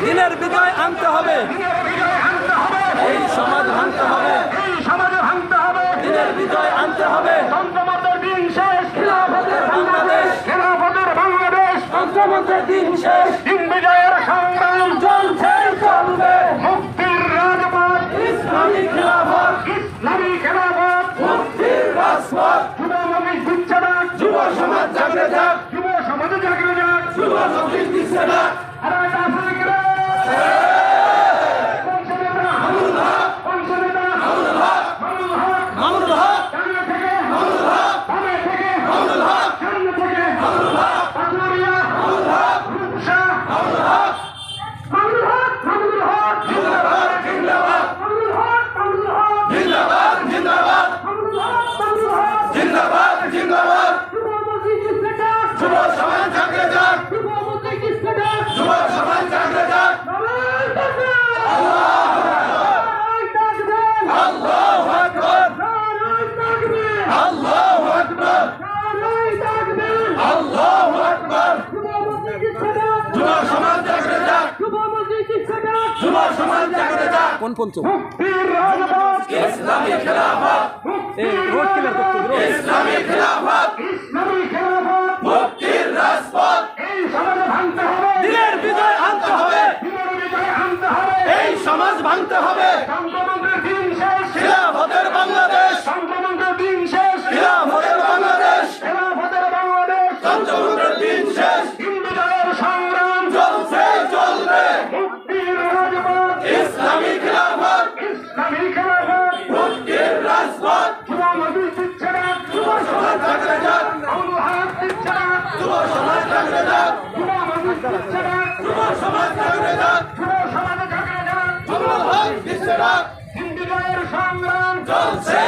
দিনের বিজয় আনতে হবে এই সমাজ ভাঙতে হবে দিনের বিজয় আনতে হবে বাংলাদেশ বাংলাদেশ দিন বিজয়ের সংগ্রাম যুব সমাজ জাগরে যাক কোন পঞ্চম দিলের হবে। এই সমাজ ভাঙতে হবে। বাংলাদেশ। বাংলাদেশ। হিন্দুদের সংগ্রাম চলছে।